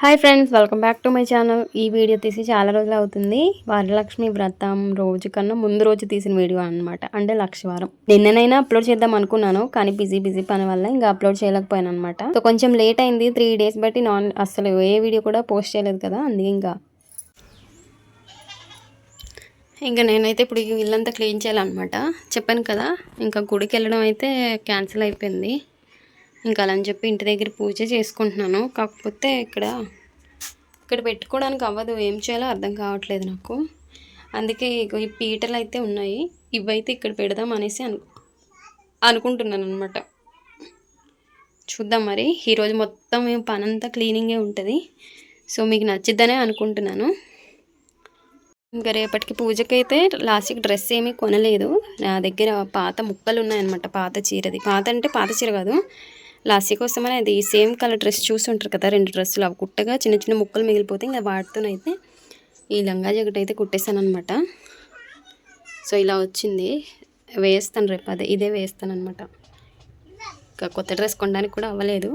Hi friends welcome back to my channel ఈ video తీసి చాలా రోజులు అవుతుంది. వరలక్ష్మి వ్రతం రోజు కన్నా ముందు రోజు తీసిన వీడియో అనమాట అంటే లక్షవారం. నిన్ననైనా అప్లోడ్ చేద్దాం అనుకున్నాను కానీ బిజీ బిజీ పని వల్ల ఇంకా అప్లోడ్ చేయలేకపోయాను అనమాట సో కొంచెం లేట్ అయింది త్రీ డేస్ బట్టి నాన్ అసలు ఏ వీడియో కూడా పోస్ట్ చేయలేదు కదా అందుకే ఇంకా. ఇంకా నేనైతే ఇప్పుడు ఇల్లంతా క్లీన్ చేయాలన్నమాట. చెప్పాను కదా ఇంకా గుడికి వెళ్ళడం అయితే క్యాన్సిల్ అయిపోయింది. ఇంకా అలా అని చెప్పి ఇంటి దగ్గర పూజ చేసుకుంటున్నాను. కాకపోతే ఇక్కడ ఇక్కడ పెట్టుకోవడానికి అవ్వదు. ఏం చేయాలో అర్థం కావట్లేదు నాకు. అందుకే ఈ పీటలు అయితే ఉన్నాయి. ఇవైతే ఇక్కడ పెడదాం అనేసి అను అనుకుంటున్నాను అనమాట చూద్దాం మరి. ఈరోజు మొత్తం మేము పనంతా క్లీనింగే ఉంటుంది. సో మీకు నచ్చిద్దనే అనుకుంటున్నాను. ఇంకా రేపటికి పూజకైతే లాస్ట్కి డ్రెస్ ఏమీ కొనలేదు. నా దగ్గర పాత ముక్కలు ఉన్నాయన్నమాట. పాత చీరది. పాత అంటే పాత చీర కాదు. లాస్య కోసం అనేది సేమ్ కలర్ డ్రెస్ చూసి ఉంటారు కదా రెండు డ్రెస్సులు. అవి కుట్టగా చిన్న చిన్న ముక్కలు మిగిలిపోతే ఇంకా వాటితోనైతే ఈ లంగా జాకెట్ అయితే కుట్టేశాను అనమాట సో ఇలా వచ్చింది. వేస్తాను రేపు అదే ఇదే వేస్తాను అనమాట ఇంకా కొత్త డ్రెస్ కొనడానికి కూడా అవ్వలేదు.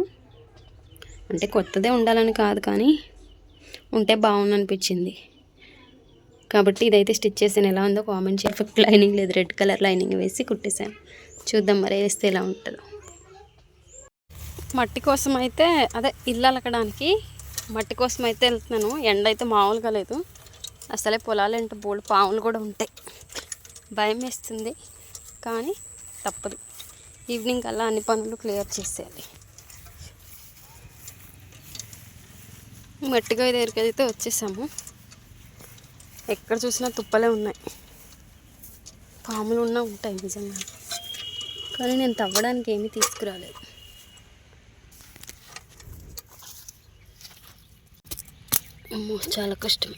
అంటే కొత్తదే ఉండాలని కాదు కానీ ఉంటే బాగుంది అనిపించింది కాబట్టి ఇదైతే స్టిచ్ చేసాను ఎలా ఉందో కామెంట్ చేసి లైనింగ్ లేదు రెడ్ కలర్ లైనింగ్ వేసి కుట్టేశాను. చూద్దాం మరి వేస్తే ఎలా ఉంటుందో. మట్టి కోసం అయితే అదే ఇల్లు అలకడానికి మట్టి కోసం అయితే వెళ్తున్నాను. ఎండ అయితే మామూలుగా లేదు. అసలే పొలాలు అంటే బోల్డ్ పాములు కూడా ఉంటాయి. భయం వేస్తుంది. కానీ తప్పదు. ఈవినింగ్ కల్లా అన్ని పనులు క్లియర్ చేసేయాలి. మట్టిగా దగ్గరికి అయితే వచ్చేసాము. ఎక్కడ చూసినా తుప్పలే ఉన్నాయి. పాములు ఉన్నా ఉంటాయి నిజంగా. కానీ నేను తవ్వడానికి ఏమీ తీసుకురాలేదు. చాలా కష్టం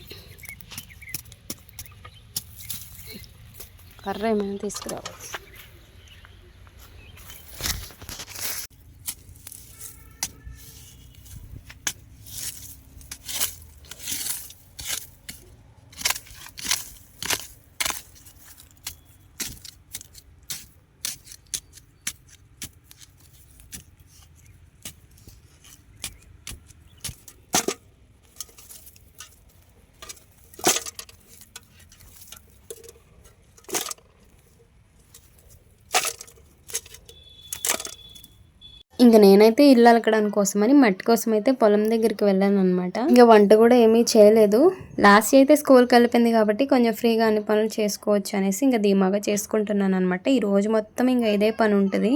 కర్ర ఏమైనా తీసుకురావాలి. ఇంకా నేనైతే ఇల్లు అలకడానికి కోసమని మట్టి కోసం అయితే పొలం దగ్గరికి వెళ్ళాను అనమాట ఇంకా వంట కూడా ఏమీ చేయలేదు. లాస్ట్ అయితే స్కూల్ కలిపింది కాబట్టి కొంచెం ఫ్రీగా అన్ని పనులు చేసుకోవచ్చు అనేసి ఇంకా ధీమాగా చేసుకుంటున్నాను అనమాట ఈ రోజు మొత్తం ఇంకా ఇదే పని ఉంటుంది.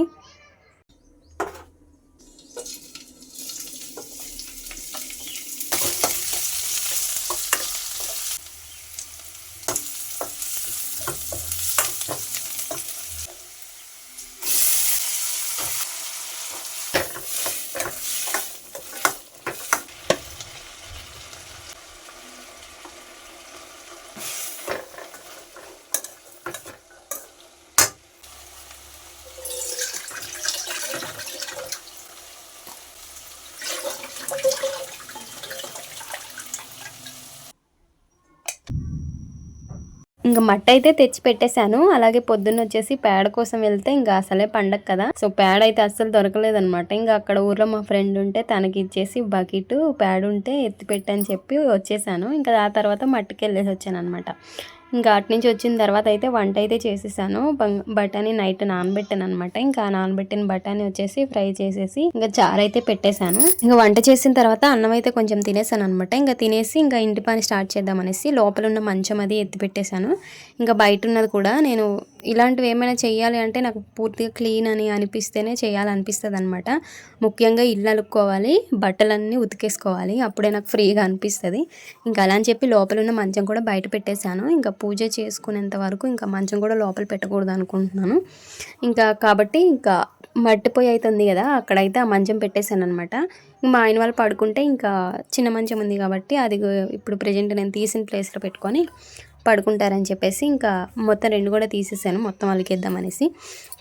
ఇంకా మట్టి అయితే తెచ్చి పెట్టేశాను. అలాగే పొద్దున్న వచ్చేసి పేడ కోసం వెళ్తే ఇంకా అసలే పండగ కదా. సో పేడ అయితే అస్సలు దొరకలేదు అనమాట ఇంకా అక్కడ ఊర్లో మా ఫ్రెండ్ ఉంటే తనకి ఇచ్చేసి బకెట్ పేడ ఉంటే ఎత్తి పెట్టని చెప్పి వచ్చేసాను. ఇంకా ఆ తర్వాత మట్టికి వెళ్ళేసి వచ్చాను అనమాట ఇంకా అటు నుంచి వచ్చిన తర్వాత అయితే వంట అయితే చేసేసాను. బఠానీ నైట్ నానబెట్టాను అనమాట ఇంకా నానబెట్టిన బఠానీ వచ్చేసి ఫ్రై చేసేసి ఇంకా చారు అయితే పెట్టేశాను. ఇంకా వంట చేసిన తర్వాత అన్నం అయితే కొంచెం తినేసాను అనమాట ఇంకా తినేసి ఇంకా ఇంటి పని స్టార్ట్ చేద్దాం అనేసి లోపల ఉన్న మంచం అది ఎత్తి పెట్టేశాను. ఇంకా బయట ఉన్నది కూడా నేను ఇలాంటివి ఏమైనా చేయాలి అంటే నాకు పూర్తిగా క్లీన్ అని అనిపిస్తేనే చేయాలనిపిస్తుంది అనమాట ముఖ్యంగా ఇల్లు అలుక్కోవాలి బట్టలన్నీ ఉతికేసుకోవాలి అప్పుడే నాకు ఫ్రీగా అనిపిస్తుంది. ఇంకా అలా అని చెప్పి లోపల ఉన్న మంచం కూడా బయట పెట్టేశాను. ఇంకా పూజ చేసుకునేంత వరకు ఇంకా మంచం కూడా లోపల పెట్టకూడదు అనుకుంటున్నాను. ఇంకా కాబట్టి ఇంకా మట్టిపోయి అవుతుంది కదా అక్కడైతే ఆ మంచం పెట్టేశాను అనమాట మా ఆయన వాళ్ళు పడుకుంటే ఇంకా చిన్న మంచం ఉంది కాబట్టి అది ఇప్పుడు ప్రజెంట్ నేను తీసిన ప్లేస్లో పెట్టుకొని పడుకుంటారని చెప్పేసి ఇంకా మొత్తం రెండు కూడా తీసేసాను. మొత్తం అలికేద్దామనేసి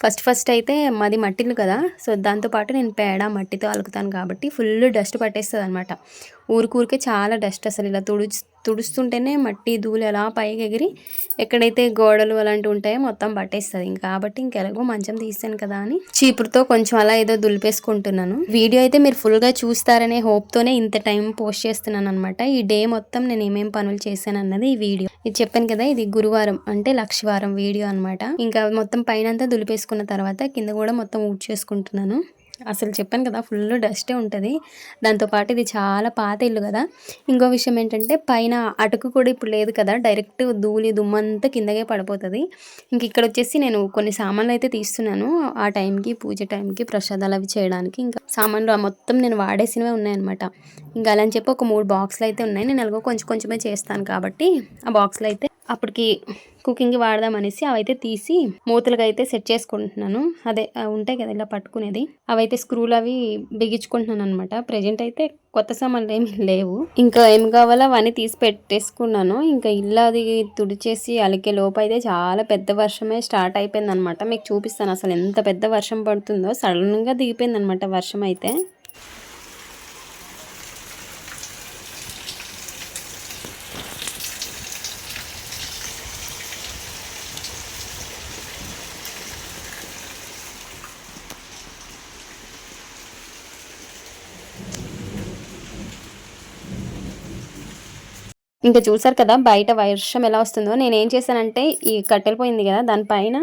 ఫస్ట్ ఫస్ట్ అయితే మాది మట్టిలు కదా. సో దాంతోపాటు నేను పేడ మట్టితో అలుకుతాను కాబట్టి ఫుల్ డస్ట్ పట్టేస్తుంది అనమాట ఊరికూరికే చాలా డస్ట్ అసలు ఇలా తుడుచు తుడుస్తుంటేనే మట్టి ధూళి అలా పైకి ఎగిరి ఎక్కడైతే గోడలు అలాంటివి ఉంటాయో మొత్తం పట్టేస్తుంది. ఇంకా కాబట్టి ఇంకెలాగో మంచం తీస్తాను కదా అని చీపురుతో కొంచెం అలా ఏదో దులిపేసుకుంటున్నాను. వీడియో అయితే మీరు ఫుల్గా చూస్తారనే హోప్తోనే ఇంత టైం పోస్ట్ చేస్తున్నాను అనమాట ఈ డే మొత్తం నేను ఏమేం పనులు చేశాను అన్నది ఈ వీడియో. ఇది చెప్పాను కదా ఇది గురువారం అంటే లక్షవారం వీడియో అనమాట ఇంకా మొత్తం పైన అంతా దులిపేసుకున్న తర్వాత కింద కూడా మొత్తం ఊడ్ చేసుకుంటున్నాను అసలు చెప్పాను కదా ఫుల్ డస్టే ఉంటుంది. దాంతోపాటు ఇది చాలా పాత ఇల్లు కదా. ఇంకో విషయం ఏంటంటే పైన అటుకు కూడా ఇప్పుడు లేదు కదా డైరెక్ట్ ధూళి దుమ్మంతా కిందకే పడిపోతుంది. ఇంక ఇక్కడ వచ్చేసి నేను కొన్ని సామాన్లు అయితే తీస్తున్నాను. ఆ టైంకి పూజ టైంకి ప్రసాదాలు అవి చేయడానికి ఇంకా సామాన్లు ఆ మొత్తం నేను వాడేసినవే ఉన్నాయన్నమాట. ఇంకా అలా అని చెప్పి ఒక మూడు బాక్సులు అయితే ఉన్నాయి. నేను ఎలాగో కొంచెం కొంచెమే చేస్తాను కాబట్టి ఆ బాక్సులు అయితే అప్పటికి కుకింగ్కి వాడదాం అనేసి అవైతే తీసి మూతలుగా అయితే సెట్ చేసుకుంటున్నాను. అదే ఉంటాయి కదా ఇలా పట్టుకునేది. అవైతే స్క్రూలు అవి బిగించుకుంటున్నాను అనమాట ప్రజెంట్ అయితే కొత్త సామాన్లు ఏమి లేవు. ఇంకా ఏం కావాలో అవన్నీ తీసి పెట్టేసుకున్నాను. ఇంకా ఇల్లు అది తుడిచేసి అలికే లోపు అయితే చాలా పెద్ద వర్షమే స్టార్ట్ అయిపోయింది అనమాట మీకు చూపిస్తాను అసలు ఎంత పెద్ద వర్షం పడుతుందో. సడన్గా దిగిపోయింది అనమాట వర్షం అయితే. ఇంకా చూసారు కదా బయట వర్షం ఎలా వస్తుందో. నేను ఏం చేశానంటే ఈ కట్టెలు పోయింది కదా దానిపైన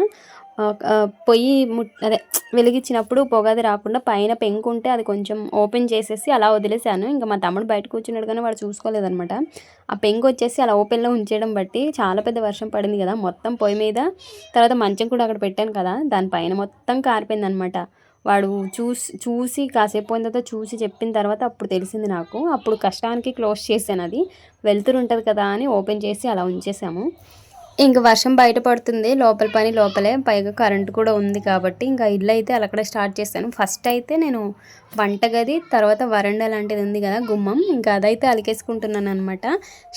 పొయ్యి ముట్ అదే వెలిగించినప్పుడు పొగది రాకుండా పైన పెంకు ఉంటే అది కొంచెం ఓపెన్ చేసేసి అలా వదిలేసాను ఇంకా మా తమ్ముడు బయట కూర్చున్నాడు కానీ వాడు చూసుకోలేదనమాట ఆ పెంకు వచ్చేసి అలా ఓపెన్లో ఉంచేయడం బట్టి చాలా పెద్ద వర్షం పడింది కదా మొత్తం పొయ్యి మీద. తర్వాత మంచం కూడా అక్కడ పెట్టాను కదా దానిపైన మొత్తం కారిపోయింది అనమాట వాడు చూసి చూసి కాసేపు పోయిన తర్వాత చూసి చెప్పిన తర్వాత అప్పుడు తెలిసింది నాకు. అప్పుడు కష్టానికి క్లోజ్ చేశాను అది. వెళ్తురు ఉంటుంది కదా అని ఓపెన్ చేసి అలా ఉంచేసాము ఇంక వర్షం బయట పడుతుంది. లోపల పని లోపలే. పైగా కరెంట్ కూడా ఉంది కాబట్టి ఇంకా ఇల్లు అయితే అలక్కడ స్టార్ట్ చేశాను. ఫస్ట్ అయితే నేను వంటగది తర్వాత వరండా లాంటిది ఉంది కదా గుమ్మం. ఇంకా అదైతే అలికేసుకుంటున్నాను అనమాట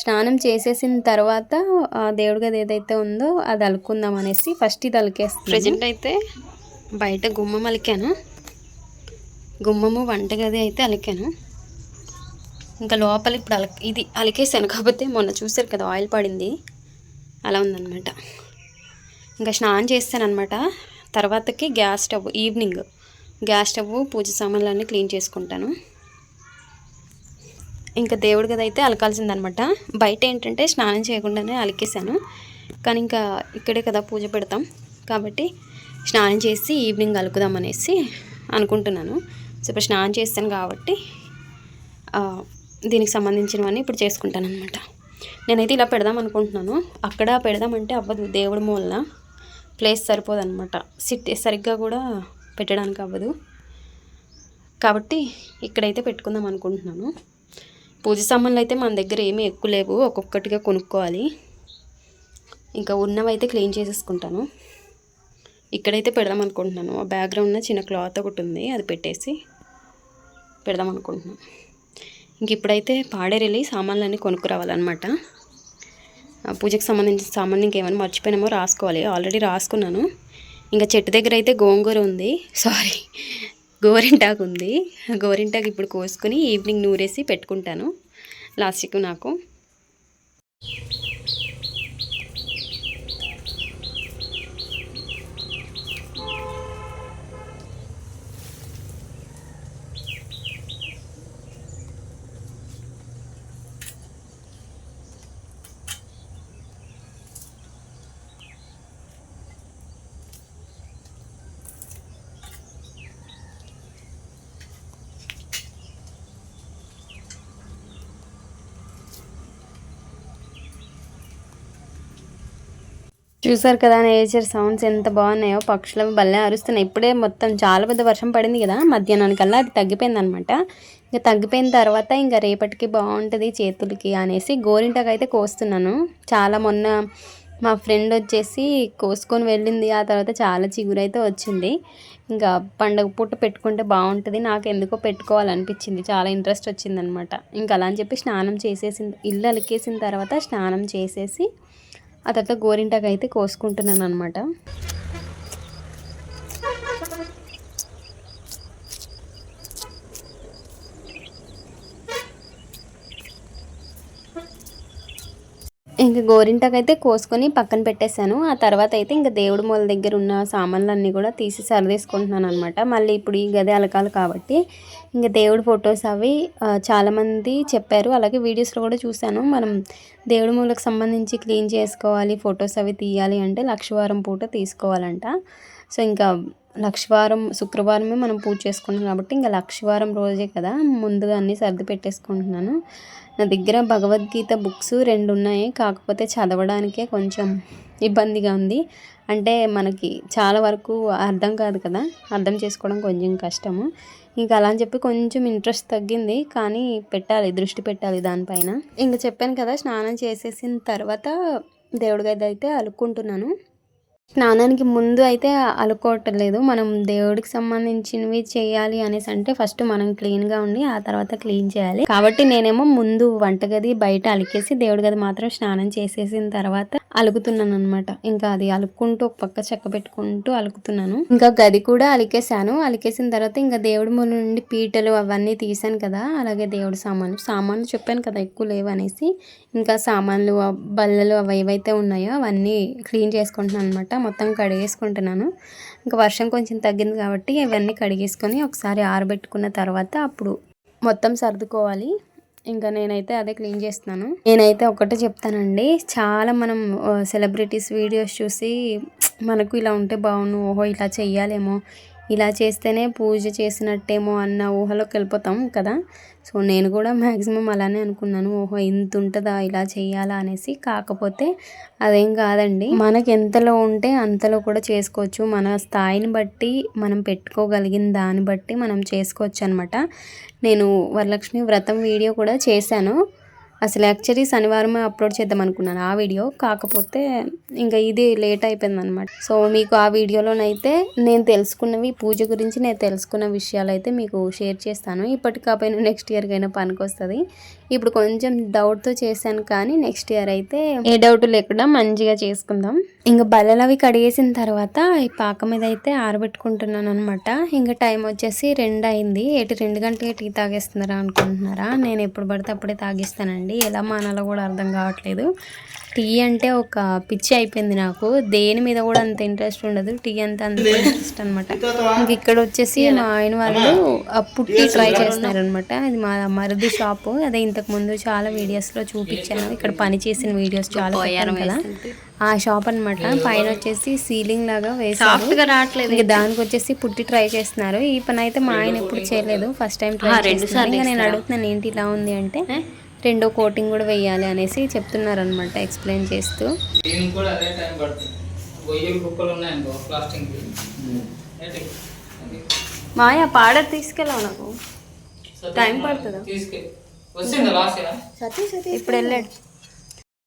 స్నానం చేసేసిన తర్వాత ఆ దేవుడి గది ఏదైతే ఉందో అది అలుకుందాం అనేసి ఫస్ట్ ఇది అలికేస్తాను ప్రజెంట్ అయితే బయట గుమ్మం అలికాను. గుమ్మము వంటగది అయితే అలికాను. ఇంకా లోపల ఇప్పుడు అల ఇది అలికేసాను కాకపోతే మొన్న చూసారు కదా ఆయిల్ పడింది. అలా ఉందన్నమాట. ఇంకా స్నానం చేస్తానమాట తర్వాతకి gas stove evening gas stove పూజ సామాన్లన్నీ క్లీన్ చేసుకుంటాను. ఇంకా దేవుడి గది అయితే అలకాల్సిందనమాట బయట ఏంటంటే స్నానం చేయకుండానే అలికేసాను. కానీ ఇంకా ఇక్కడే కదా పూజ పెడతాం. కాబట్టి స్నానం చేసి ఈవినింగ్ కలుపుదాం అనేసి అనుకుంటున్నాను. సో ఇప్పుడు స్నానం చేస్తాను కాబట్టి దీనికి సంబంధించినవన్నీ ఇప్పుడు చేసుకుంటాను అనమాట నేనైతే ఇలా పెడదాం అనుకుంటున్నాను. అక్కడ పెడదామంటే అవ్వదు. దేవుడి మూలన ప్లేస్ సరిపోదన్నమాట. సిట్ సరిగ్గా కూడా పెట్టడానికి అవ్వదు. కాబట్టి ఇక్కడైతే పెట్టుకుందాం అనుకుంటున్నాను. పూజ సామాన్లు అయితే మన దగ్గర ఏమీ ఎక్కువ లేవు. ఒక్కొక్కటిగా కొనుక్కోవాలి. ఇంకా ఉన్నవైతే క్లీన్ చేసేసుకుంటాను. ఇక్కడైతే పెడదాం అనుకుంటున్నాను. ఆ బ్యాక్గ్రౌండ్న చిన్న క్లాత్ ఒకటి ఉంది అది పెట్టేసి పెడదాం అనుకుంటున్నాను. ఇంక ఇప్పుడైతే పాడేరెళ్ళి సామాన్లన్నీ కొనుక్కురావాలన్నమాట. పూజకు పూజకి సంబంధించిన సామాన్లు ఇంకేమైనా మర్చిపోయినామో రాసుకోవాలి. ఆల్రెడీ రాసుకున్నాను. ఇంకా చెట్టు దగ్గర అయితే గోంగూర ఉంది. సారీ గోరింటాకు ఉంది. గోరింటాకు ఇప్పుడు కోసుకొని ఈవినింగ్ నూరేసి పెట్టుకుంటాను. లాస్ట్కి నాకు. చూసారు కదా నేచర్ సౌండ్స్ ఎంత బాగున్నాయో పక్షులు భలే అరుస్తున్నాయి. ఇప్పుడే మొత్తం చాలా పెద్ద వర్షం పడింది కదా మధ్యాహ్నానికల్లా అది తగ్గిపోయింది అనమాట ఇంకా తగ్గిపోయిన తర్వాత ఇంకా రేపటికి బాగుంటుంది చేతులకి అనేసి గోరింటాకు అయితే కోస్తున్నాను. చాలా మొన్న మా ఫ్రెండ్ వచ్చేసి కోసుకొని వెళ్ళింది ఆ తర్వాత చాలా చిగురు అయితే వచ్చింది. ఇంకా పండగ పూట పెట్టుకుంటే బాగుంటుంది నాకు ఎందుకో పెట్టుకోవాలనిపించింది చాలా ఇంట్రెస్ట్ వచ్చిందనమాట. ఇంకా అలా అని చెప్పి స్నానం చేసేసిన ఇల్లు అలికేసిన తర్వాత స్నానం చేసేసి ఆ తర్వాత గోరింటాకు అయితే కోసుకుంటున్నాను అనమాట ఇంక గోరింటకైతే కోసుకొని పక్కన పెట్టేశాను. ఆ తర్వాత అయితే ఇంకా దేవుడి మూల దగ్గర ఉన్న సామాన్లన్నీ కూడా తీసి సరిదేసుకుంటున్నాను అనమాట మళ్ళీ ఇప్పుడు ఈ గది అలకాలి కాబట్టి ఇంకా దేవుడి ఫొటోస్ అవి చాలామంది చెప్పారు. అలాగే వీడియోస్లో కూడా చూశాను. మనం దేవుడి మూలకు సంబంధించి క్లీన్ చేసుకోవాలి ఫొటోస్ అవి తీయాలి అంటే లక్షవారం పూట తీసుకోవాలంట. సో ఇంకా లక్షవారం శుక్రవారమే మనం పూజ చేసుకున్నాం కాబట్టి ఇంకా లక్షవారం రోజే కదా ముందుగా అన్నీ సర్ది పెట్టేసుకుంటున్నాను. నా దగ్గర భగవద్గీత బుక్స్ రెండు ఉన్నాయి. కాకపోతే చదవడానికే కొంచెం ఇబ్బందిగా ఉంది. అంటే మనకి చాలా వరకు అర్థం కాదు కదా. అర్థం చేసుకోవడం కొంచెం కష్టము. ఇంకా అలా అని చెప్పి కొంచెం ఇంట్రెస్ట్ తగ్గింది. కానీ పెట్టాలి దృష్టి పెట్టాలి దానిపైన. ఇంకా చెప్పాను కదా స్నానం చేసేసిన తర్వాత దేవుడి గది అయితే అలుక్కుంటున్నాను. స్నానానికి ముందు అయితే అలుకోవటం లేదు. మనం దేవుడికి సంబంధించినవి చేయాలి అనేసి అంటే ఫస్ట్ మనం క్లీన్గా ఉండి ఆ తర్వాత క్లీన్ చేయాలి. కాబట్టి నేనేమో ముందు వంటగది బయట అలికేసి దేవుడి గది మాత్రం స్నానం చేసేసిన తర్వాత అలుగుతున్నాను అనమాట ఇంకా అది అలుక్కుంటూ ఒక పక్క చెక్క పెట్టుకుంటూ అలుకుతున్నాను. ఇంకా గది కూడా అలికేసాను అలికేసిన తర్వాత ఇంకా దేవుడి మూల నుండి పీటలు అవన్నీ తీసాను కదా. అలాగే దేవుడి సామాన్లు సామాన్లు చెప్పాను కదా ఎక్కువ లేవు అనేసి. ఇంకా సామాన్లు బల్లలు అవి ఏవైతే ఉన్నాయో అవన్నీ క్లీన్ చేసుకుంటున్నాను అనమాట మొత్తం కడిగేసుకుంటున్నాను. ఇంకా వర్షం కొంచెం తగ్గింది కాబట్టి ఇవన్నీ కడిగేసుకొని ఒకసారి ఆరబెట్టుకున్న తర్వాత అప్పుడు మొత్తం సర్దుకోవాలి. ఇంకా నేనైతే అదే క్లీన్ చేస్తున్నాను. నేనైతే ఒకటే చెప్తానండి. చాలా మనం సెలబ్రిటీస్ వీడియోస్ చూసి మనకు ఇలా ఉంటే బాగుండు ఓహో ఇలా చెయ్యాలేమో ఇలా చేస్తేనే పూజ చేసినట్టేమో అన్న ఊహలోకి వెళ్ళిపోతాం కదా. సో నేను కూడా మ్యాక్సిమం అలానే అనుకున్నాను. ఓహో ఇంత ఉంటుందా? ఇలా చేయాలా అనేసి. కాకపోతే అదేం కాదండి. మనకి ఎంతలో ఉంటే అంతలో కూడా చేసుకోవచ్చు. మన స్థాయిని బట్టి మనం పెట్టుకోగలిగిన దాన్ని బట్టి మనం చేసుకోవచ్చు అనమాట నేను వరలక్ష్మి వ్రతం వీడియో కూడా చేశాను. అసలు యాక్చువల్లీ శనివారమే అప్లోడ్ చేద్దాం అనుకున్నాను. ఆ వీడియో కాకపోతే ఇంకా ఇది లేట్ అయిపోయింది అనమాట సో మీకు ఆ వీడియోలోనైతే నేను తెలుసుకున్నవి పూజ గురించి నేను తెలుసుకున్న విషయాలు అయితే మీకు షేర్ చేస్తాను. ఇప్పటి కాకపోయినా నెక్స్ట్ ఇయర్కైనా అయినా పనికి వస్తుంది ఇప్పుడు కొంచెం డౌట్తో చేశాను కానీ నెక్స్ట్ ఇయర్ అయితే ఏ డౌట్ లేకుండా మంచిగా చేసుకుందాం. ఇంకా బల్లలు అవి కడిగేసిన తర్వాత ఈ పాక మీద అయితే ఆరబెట్టుకుంటున్నాను అనమాట ఇంకా టైం వచ్చేసి రెండు అయింది ఎటు రెండు గంటలకి టీ తాగేస్తున్నారా అనుకుంటున్నారా? నేను ఎప్పుడు పడితే అప్పుడే తాగిస్తానండి. ఎలా మానాలో కూడా అర్థం కావట్లేదు. టీ అంటే ఒక పిచ్చి అయిపోయింది నాకు. దేని మీద కూడా అంత ఇంట్రెస్ట్ ఉండదు. టీ అంత అంత ఇంట్రెస్ట్ అనమాట ఇంక ఇక్కడ వచ్చేసి మా ఆయన వాళ్ళు పుట్టి ట్రై చేస్తున్నారనమాట ఇది మా మరిది షాపు. అదే ఇంతకు ముందు చాలా వీడియోస్లో చూపించాను. ఇక్కడ పని చేసిన వీడియోస్ చాలా పెట్టాను కదా. ఆ షాప్ అన్నమాట. పైన వచ్చేసి సీలింగ్ లాగా వేసారు రావట్లేదు. ఇంకా దానికి వచ్చేసి పుట్టి ట్రై చేస్తున్నారు. ఈ పని అయితే మా ఆయన ఎప్పుడు చేయలేదు. ఫస్ట్ టైం ట్రై చేస్తున్నారు. ఇంకా నేను అడుగుతున్నాను ఏంటి ఇలా ఉంది? అంటే రెండో కోటింగ్ కూడా వేయాలి అనేసి చెప్తున్నారు అనమాట ఎక్స్ప్లెయిన్ చేస్తూ. దీనికి కూడా అదే టైం పడుతుంది. గొయ్యలు కుక్కలు ఉన్నాయనుకో ప్లాస్టిక్ మాయా పాడర్ తీసుకెళ్ళావు నాకు టైం పడుతుందా? ఇప్పుడు వెళ్ళాడు.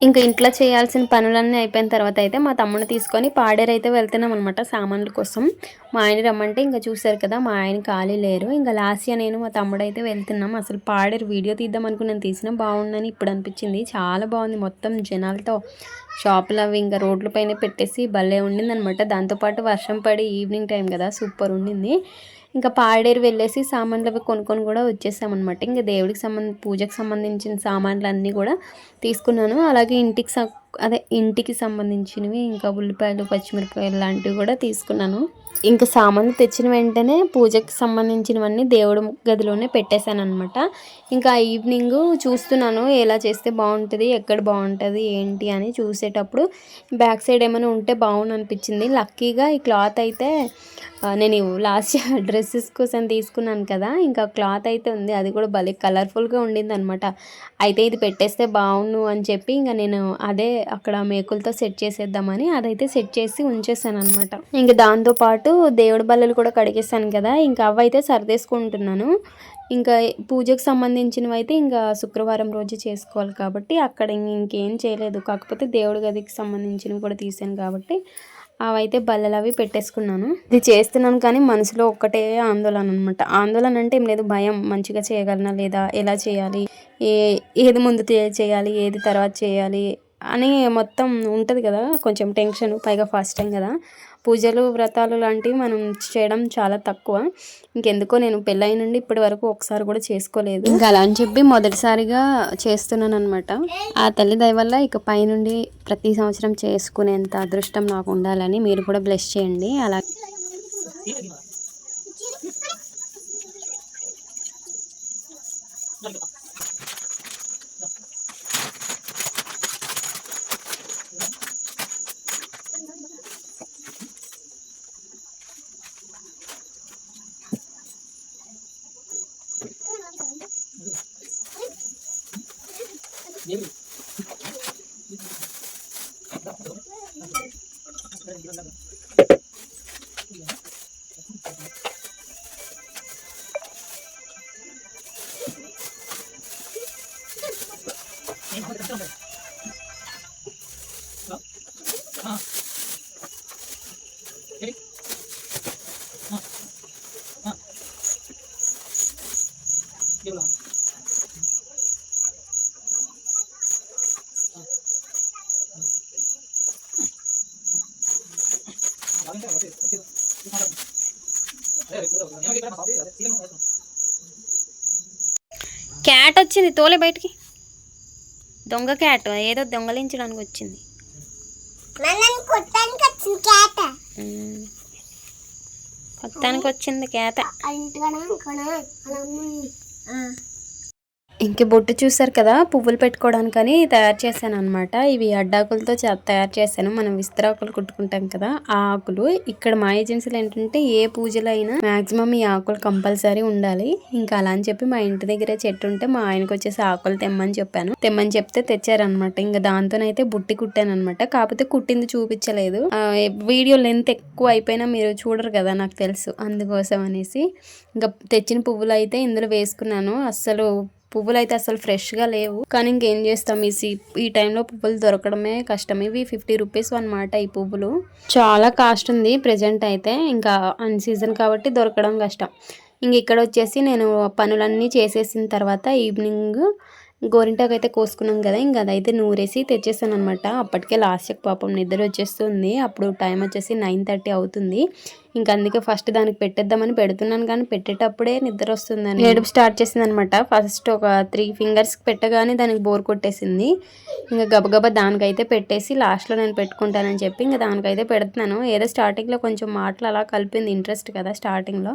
ఇంకా ఇంట్లో చేయాల్సిన పనులన్నీ అయిపోయిన తర్వాత అయితే మా తమ్ముడు తీసుకొని పాడేరు అయితే వెళ్తున్నాం అనమాట సామాన్ల కోసం. మా ఆయన రమ్మంటే ఇంకా చూశారు కదా మా ఆయన ఖాళీ లేరు. ఇంకా లాస్ట్గా నేను మా తమ్ముడు అయితే వెళ్తున్నాం. అసలు పాడేరు వీడియో తీద్దాం అనుకున్నాను. తీసినా బాగుందని ఇప్పుడు అనిపించింది. చాలా బాగుంది. మొత్తం జనాలతో షాపులు అవి ఇంకా రోడ్ల పైన పెట్టేసి భలే ఉండింది అనమాట దాంతోపాటు వర్షం పడి ఈవినింగ్ టైం కదా సూపర్ ఉండింది. ఇంకా పాడేరు వెళ్ళేసి సామాన్లు అవి కొనుక్కొని కూడా వచ్చేసామన్నమాట. ఇంకా దేవుడికి సంబంధ పూజకు సంబంధించిన సామాన్లు అన్నీ కూడా తీసుకున్నాను. అలాగే ఇంటికి అదే ఇంటికి సంబంధించినవి ఇంకా ఉల్లిపాయలు పచ్చిమిరపకాయలు లాంటివి కూడా తీసుకున్నాను. ఇంకా సామాన్లు తెచ్చిన వెంటనే పూజకి సంబంధించినవన్నీ దేవుడి గదిలోనే పెట్టేశాను అనమాట ఇంకా ఈవినింగ్ చూస్తున్నాను ఎలా చేస్తే బాగుంటుంది ఎక్కడ బాగుంటుంది ఏంటి అని చూసేటప్పుడు బ్యాక్ సైడ్ ఏమైనా ఉంటే బాగుండు అనిపించింది. లక్కీగా ఈ క్లాత్ అయితే నేను లాస్ట్ డ్రెస్సెస్ కోసం తీసుకున్నాను కదా ఇంకా క్లాత్ అయితే ఉంది. అది కూడా భలే కలర్ఫుల్గా ఉండింది అనమాట అయితే ఇది పెట్టేస్తే బాగుంది బాగుండు అని చెప్పి ఇంకా నేను అదే అక్కడ మేకులతో సెట్ చేసేద్దామని అదైతే సెట్ చేసి ఉంచేసాను అనమాట ఇంకా దాంతోపాటు దేవుడి బల్లలు కూడా కడిగేసాను కదా ఇంకా అవైతే సర్దేసుకుంటున్నాను. ఇంకా పూజకు సంబంధించినవి అయితే ఇంకా శుక్రవారం రోజు చేసుకోవాలి కాబట్టి అక్కడ ఇంక- ఇంకేం చేయలేదు. కాకపోతే దేవుడి గదికి సంబంధించినవి కూడా తీసాను కాబట్టి అవైతే బల్లలు అవి పెట్టేసుకున్నాను. ఇది చేస్తున్నాను కానీ మనసులో ఒక్కటే ఆందోళన అనమాట ఆందోళన అంటే ఏం లేదు భయం. మంచిగా చేయగలనా లేదా? ఎలా చేయాలి? ఏ ఏది ముందు చేయాలి? ఏది తర్వాత చేయాలి? అని మొత్తం ఉంటుంది కదా కొంచెం టెన్షన్ పైగా ఫస్ట్ టైం కదా. పూజలు వ్రతాలు లాంటివి మనం చేయడం చాలా తక్కువ. ఇంకెందుకో నేను పెళ్ళైన నుండి ఇప్పటి వరకు ఒకసారి కూడా చేసుకోలేదు. ఇంకా అలా అని చెప్పి మొదటిసారిగా చేస్తున్నాను అనమాట ఆ తల్లి దయ వల్ల ఇక పైనుండి ప్రతి సంవత్సరం చేసుకునేంత అదృష్టం నాకు ఉండాలని మీరు కూడా బ్లెస్ చేయండి. అలా Give. క్యాట్ వచ్చింది తోలే బయటికి. దొంగ క్యాట్ ఏదో దొంగలించడానికి వచ్చింది. కొట్టడానికి వచ్చింది కేట ఇంక బొట్టు చూసారు కదా పువ్వులు పెట్టుకోవడానికని తయారు చేశాను అనమాట ఇవి అడ్డాకులతో తయారు చేశాను. మనం విస్తరాకులు కుట్టుకుంటాం కదా ఆ ఆకులు. ఇక్కడ మా ఏజెన్సీలో ఏంటంటే ఏ పూజలు అయినా మాక్సిమం ఈ ఆకులు కంపల్సరీ ఉండాలి. ఇంకా అలా అని చెప్పి మా ఇంటి దగ్గరే చెట్టు ఉంటే మా ఆయనకు వచ్చేసి ఆకులు తెమ్మని చెప్పాను. తెమ్మని చెప్తే తెచ్చారనమాట ఇంకా దాంతోనైతే బుట్టి కుట్టాను అనమాట కాకపోతే కుట్టింది చూపించలేదు. వీడియో లెంత్ ఎక్కువ అయిపోయినా మీరు చూడరు కదా నాకు తెలుసు. అందుకోసం అనేసి ఇంకా తెచ్చిన పువ్వులు అయితే ఇందులో వేసుకున్నాను. అస్సలు పువ్వులు అయితే అసలు ఫ్రెష్గా లేవు. కానీ ఇంకేం చేస్తాం? ఈ సీ ఈ టైంలో పువ్వులు దొరకడమే కష్టం. ఇవి ఫిఫ్టీ రూపీస్ అన్నమాట ఈ పువ్వులు. చాలా కాస్ట్ ఉంది ప్రజెంట్ అయితే. ఇంకా అన్ సీజన్ కాబట్టి దొరకడం కష్టం. ఇంక ఇక్కడ వచ్చేసి నేను పనులన్నీ చేసేసిన తర్వాత ఈవినింగ్ గోరింటాకు అయితే కోసుకున్నాం కదా ఇంకా అదైతే నూరేసి తెచ్చేసాను అనమాట అప్పటికే లాస్ట్ పాపం నిద్ర వచ్చేస్తుంది అప్పుడు టైం వచ్చేసి నైన్ థర్టీ అవుతుంది. ఇంకా అందుకే ఫస్ట్ దానికి పెట్టేద్దామని పెడుతున్నాను కానీ పెట్టేటప్పుడే నిద్ర వస్తుందని ఏడుపు స్టార్ట్ చేసింది అనమాట ఫస్ట్ ఒక త్రీ ఫింగర్స్ పెట్టగానే దానికి బోర్ కొట్టేసింది. ఇంకా గబగబా దానికైతే పెట్టేసి లాస్ట్లో నేను పెట్టుకుంటానని చెప్పి ఇంకా దానికైతే పెడుతున్నాను. ఏదో స్టార్టింగ్లో కొంచెం మాటలు అలా కలిపింది ఇంట్రెస్ట్ కదా స్టార్టింగ్లో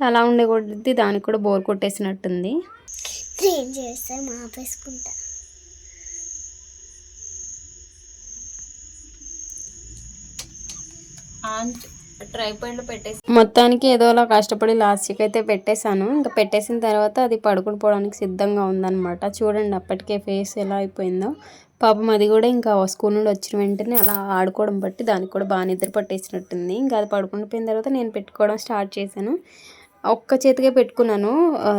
అలా ఉండే కొద్ది దానికి కూడా బోర్ కొట్టేసినట్టుంది. ఏం చేస్తే మాపేసుకుంటా ట్రైపాడ్లో పెట్టేసి మొత్తానికి ఏదోలా కష్టపడి లాస్ట్కి అయితే పెట్టేశాను. ఇంకా పెట్టేసిన తర్వాత అది పడుకుని పోవడానికి సిద్ధంగా ఉందన్నమాట. చూడండి అప్పటికే ఫేస్ ఎలా అయిపోయిందో. పాపం అది కూడా ఇంకా స్కూల్ నుండి వచ్చిన వెంటనే అలా ఆడుకోవడం బట్టి దానికి కూడా బాగా నిద్ర పట్టేసినట్టుంది. ఇంకా అది పడుకుని పోయిన తర్వాత నేను పెట్టుకోవడం స్టార్ట్ చేశాను. ఒక్క చేతికే పెట్టుకున్నాను. ఆ,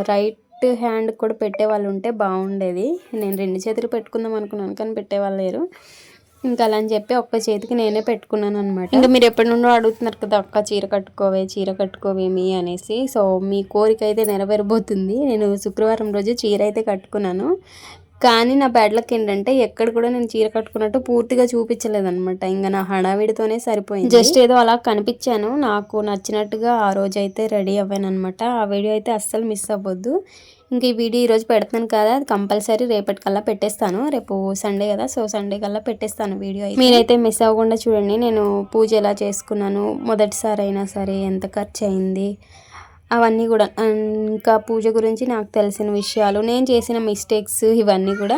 లెఫ్ట్ హ్యాండ్ కూడా పెట్టే వాళ్ళు ఉంటే బాగుండేది. నేను రెండు చేతులు పెట్టుకుందాం అనుకున్నాను కానీ పెట్టేవాళ్ళు లేరు. ఇంకా అలా అని చెప్పి ఒక్క చేతికి నేనే పెట్టుకున్నాను అనమాట ఇంకా మీరు ఎప్పటి నుండో అడుగుతున్నారు కదా అక్క చీర కట్టుకోవే చీర కట్టుకోవేమి అనేసి. సో మీ కోరిక అయితే నెరవేరబోతుంది. నేను శుక్రవారం రోజు చీర అయితే కట్టుకున్నాను. కానీ నా బ్యాడ్ లక్ ఏంటంటే ఎక్కడ కూడా నేను చీర కట్టుకున్నట్టు పూర్తిగా చూపించలేదన్నమాట. ఇంకా నా హడావిడితోనే సరిపోయింది. జస్ట్ ఏదో అలా కనిపించాను. నాకు నచ్చినట్టుగా ఆ రోజు అయితే రెడీ అవ్వాను అనమాట ఆ వీడియో అయితే అస్సలు మిస్ అవ్వద్దు. ఇంక ఈ వీడియో ఈరోజు పెడుతున్నాను కదా అది కంపల్సరీ రేపటికల్లా పెట్టేస్తాను. రేపు సండే కదా సో సండే కల్లా పెట్టేస్తాను వీడియో అయితే. మీరైతే మిస్ అవ్వకుండా చూడండి. నేను పూజ ఎలా చేసుకున్నాను మొదటిసారి అయినా సరే ఎంత ఖర్చు అయింది అవన్నీ కూడా ఇంకా పూజ గురించి నాకు తెలిసిన విషయాలు నేను చేసిన మిస్టేక్స్ ఇవన్నీ కూడా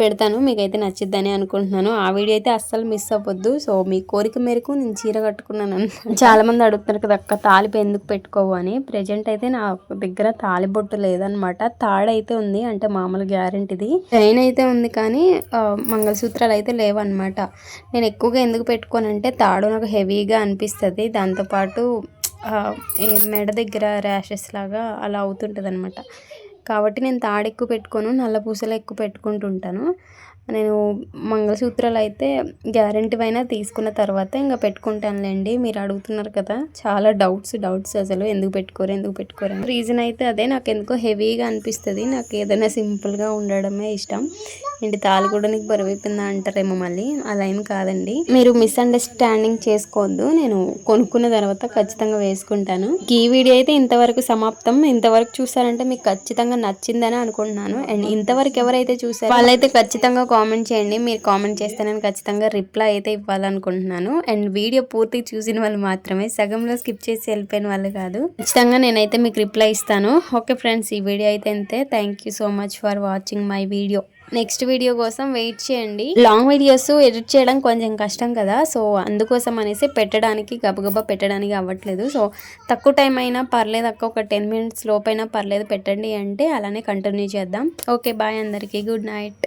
పెడతాను. మీకైతే నచ్చిద్దని అనుకుంటున్నాను. ఆ వీడియో అయితే అస్సలు మిస్ అవ్వద్దు. సో మీ కోరిక మేరకు నేను చీర కట్టుకున్నాను అనమాట చాలా మంది అడుగుతున్నారు కదా అక్క తాలిపు ఎందుకు పెట్టుకోవు? అని. ప్రజెంట్ అయితే నా దగ్గర తాలిబొట్టు లేదనమాట తాడైతే ఉంది అంటే మామూలు గ్యారంటీది. చైన్ అయితే ఉంది కానీ మంగళసూత్రాలు అయితే లేవన్నమాట. నేను ఎక్కువగా ఎందుకు పెట్టుకోనంటే తాడు నాకు హెవీగా అనిపిస్తుంది. దాంతోపాటు మెడ దగ్గర ర్యాషెస్ లాగా అలా అవుతుంటుంది అనమాట కాబట్టి నేను తాడు ఎక్కువ పెట్టుకోను నల్ల పూసలు ఎక్కువ పెట్టుకుంటుంటాను. నేను మంగళసూత్రాలు అయితే గ్యారంటీ అయినా తీసుకున్న తర్వాత ఇంకా పెట్టుకుంటానులేండి. మీరు అడుగుతున్నారు కదా చాలా డౌట్స్ డౌట్స్ అసలు ఎందుకు పెట్టుకోరు ఎందుకు పెట్టుకోరు రీజన్ అయితే అదే నాకు ఎందుకో హెవీగా అనిపిస్తుంది. నాకు ఏదైనా సింపుల్గా ఉండడమే ఇష్టం. ఏంటి తాళి కూడా నీకు బరువైపోయిందా అంటారేమో మళ్ళీ. అలా ఏం కాదండి. మీరు మిస్అండర్స్టాండింగ్ చేసుకోవద్దు. నేను కొనుక్కున్న తర్వాత ఖచ్చితంగా వేసుకుంటాను. ఈ వీడియో అయితే ఇంతవరకు సమాప్తం. ఇంతవరకు చూసారంటే మీకు ఖచ్చితంగా నచ్చిందని అనుకుంటున్నాను. అండ్ ఇంతవరకు ఎవరైతే చూసారో వాళ్ళైతే ఖచ్చితంగా కామెంట్ చేయండి. మీరు కామెంట్ చేస్తే నేను ఖచ్చితంగా రిప్లై అయితే ఇవ్వాలనుకుంటున్నాను. అండ్ వీడియో పూర్తి చూసిన వాళ్ళు మాత్రమే సగంలో స్కిప్ చేసి వెళ్ళిపోయిన వాళ్ళు కాదు. ఖచ్చితంగా నేనైతే మీకు రిప్లై ఇస్తాను. ఓకే ఫ్రెండ్స్ ఈ వీడియో అయితే అంతే. Thank you so much for watching my video next video కోసం వెయిట్ చేయండి. లాంగ్ వీడియోస్ ఎడిట్ చేయడం కొంచెం కష్టం కదా. సో అందుకోసం అనేసి పెట్టడానికి గబగబా పెట్టడానికి అవ్వట్లేదు. సో తక్కువ టైం అయినా పర్లేదు అక్క ఒక టెన్ మినిట్స్ లోపైనా పర్లేదు పెట్టండి అంటే అలానే కంటిన్యూ చేద్దాం. ఓకే బాయ్ అందరికీ. Good night